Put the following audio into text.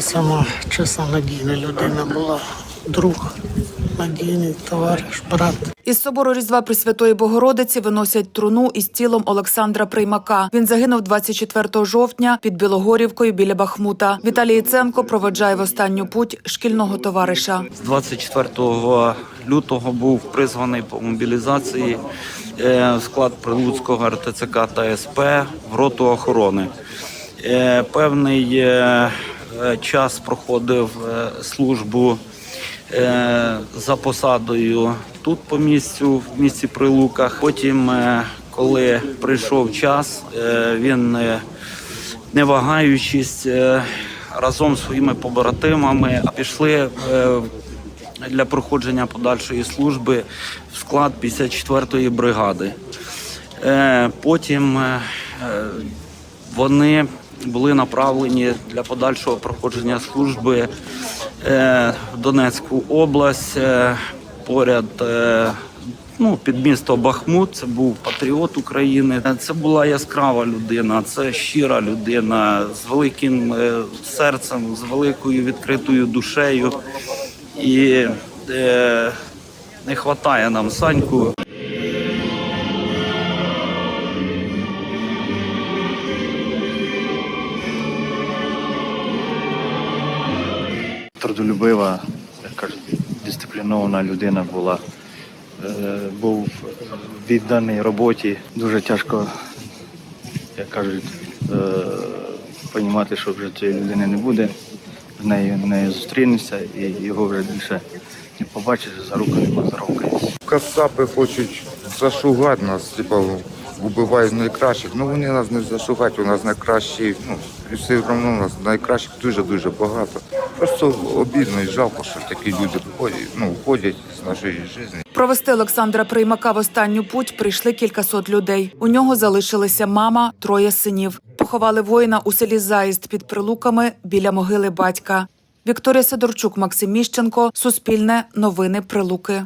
Це сама чесна надійна людина була. Друг, надійний товариш, брат. Із собору Різдва Пресвятої Богородиці виносять труну із тілом Олександра Приймака. Він загинув 24 жовтня під Білогорівкою біля Бахмута. Віталій Яценко проведжає в останню путь шкільного товариша. З 24 лютого був призваний по мобілізації е, в склад Прилуцького РТЦК та СП в роту охорони. Е, Певний е, час проходив е, службу е, за посадою тут по місцю, в місті Прилуках. Потім, е, коли прийшов час, е, він е, не вагаючись е, разом з своїми побратимами пішли е, для проходження подальшої служби в склад 54-ї бригади. Е, Потім е, е, вони були направлені для подальшого проходження служби е, в Донецьку область е, поряд. е, Ну, під місто Бахмут, це був патріот України. Це була яскрава людина, це щира людина з великим е, серцем, з великою відкритою душею. І е, не вистачає нам Саньку. Трудолюбива, як кажуть, дисциплінована людина була. Е, Був відданий роботі. Дуже тяжко, як кажуть, розуміти, що вже цієї людини не буде. З нею, з нею зустрінешся і його вже більше не побачиш, за руку не поздоровкаєшся. Кацапи хочуть зашугати нас, типу, вбивають найкращих. Ну вони нас не зашугають, у нас найкращі, ну, і все одно у нас найкращих дуже-дуже багато. Просто обідно і жалко, що такі люди виходять, ну, входять з нашої життя. Провести Олександра Приймака в останню путь прийшли кількасот людей. У нього залишилися мама, троє синів. Поховали воїна у селі Заїзд під Прилуками біля могили батька. Вікторія Сидорчук, Максим Міщенко, Суспільне, Новини Прилуки.